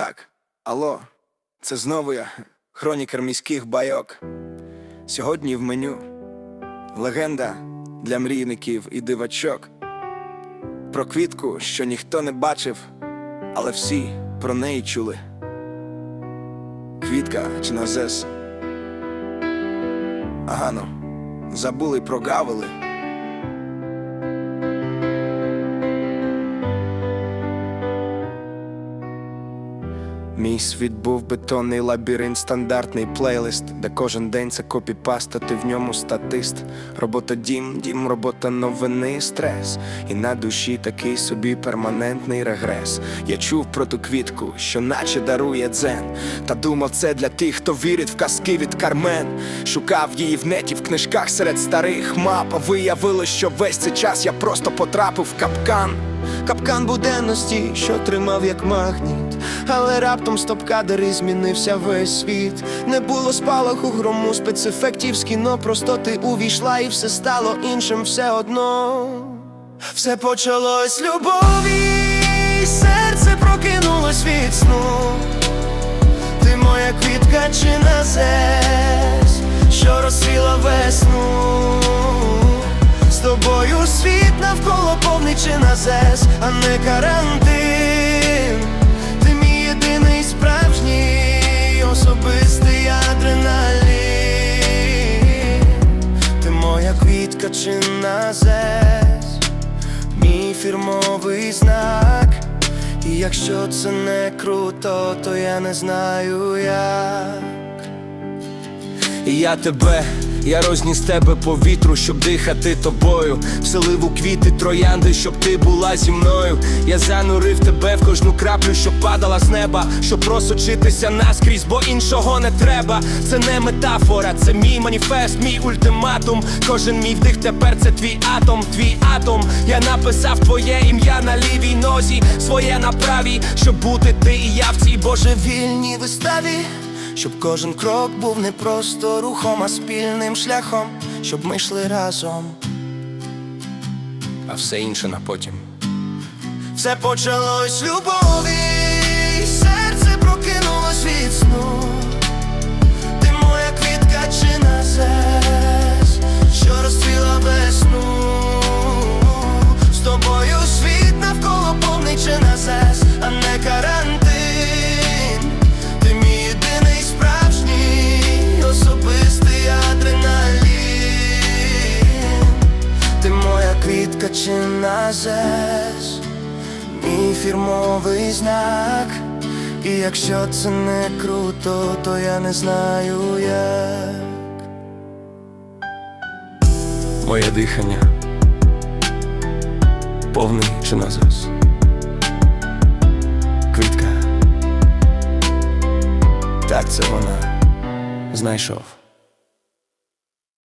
Так, алло, це знову я, хронікер міських байок. Сьогодні в меню легенда для мрійників і дивачок. Про квітку, що ніхто не бачив, але всі про неї чули. Квітка чи назес. Агану, забули й прогавили. Світ був бетонний лабіринт, стандартний плейлист, де кожен день це копіпаста, ти в ньому статист. Робота дім, дім, робота новини, стрес. І на душі такий собі перманентний регрес. Я чув про ту квітку, що наче дарує дзен. Та думав, це для тих, хто вірить в казки від Кармен. Шукав її в неті в книжках серед старих мап. Виявилось, що весь цей час я просто потрапив в капкан. Капкан буденності, що тримав як магніт, але раптом стоп-кадр змінився весь світ. Не було спалаху грому, спецефектів з кіно, просто ти увійшла і все стало іншим все одно. Все почалось любові, серце прокинулось від сну. Ти моя квітка чи назес, що розсвіла весну. З тобою світ навколо повний чи назес, не карантин. Ти мій єдиний справжній особистий адреналін. Ти моя квітка чи назес, мій фірмовий знак. І якщо це не круто, то я не знаю як. Я тебе, я розніс тебе по вітру, щоб дихати тобою. Вселив у квіти троянди, щоб ти була зі мною. Я занурив тебе в кожну краплю, що падала з неба, щоб просочитися наскрізь, бо іншого не треба. Це не метафора, це мій маніфест, мій ультиматум. Кожен мій вдих тепер це твій атом, твій атом. Я написав твоє ім'я на лівій нозі, своє на правій, щоб бути ти і я в цій божевільній виставі. Щоб кожен крок був не просто рухом, а спільним шляхом, щоб ми йшли разом, а все інше на потім. Все почалось любові любові, квітка чи назес, мій фірмовий знак. І якщо це не круто, то я не знаю як. Моє дихання повний чи назас. Квітка. Так це вона знайшов.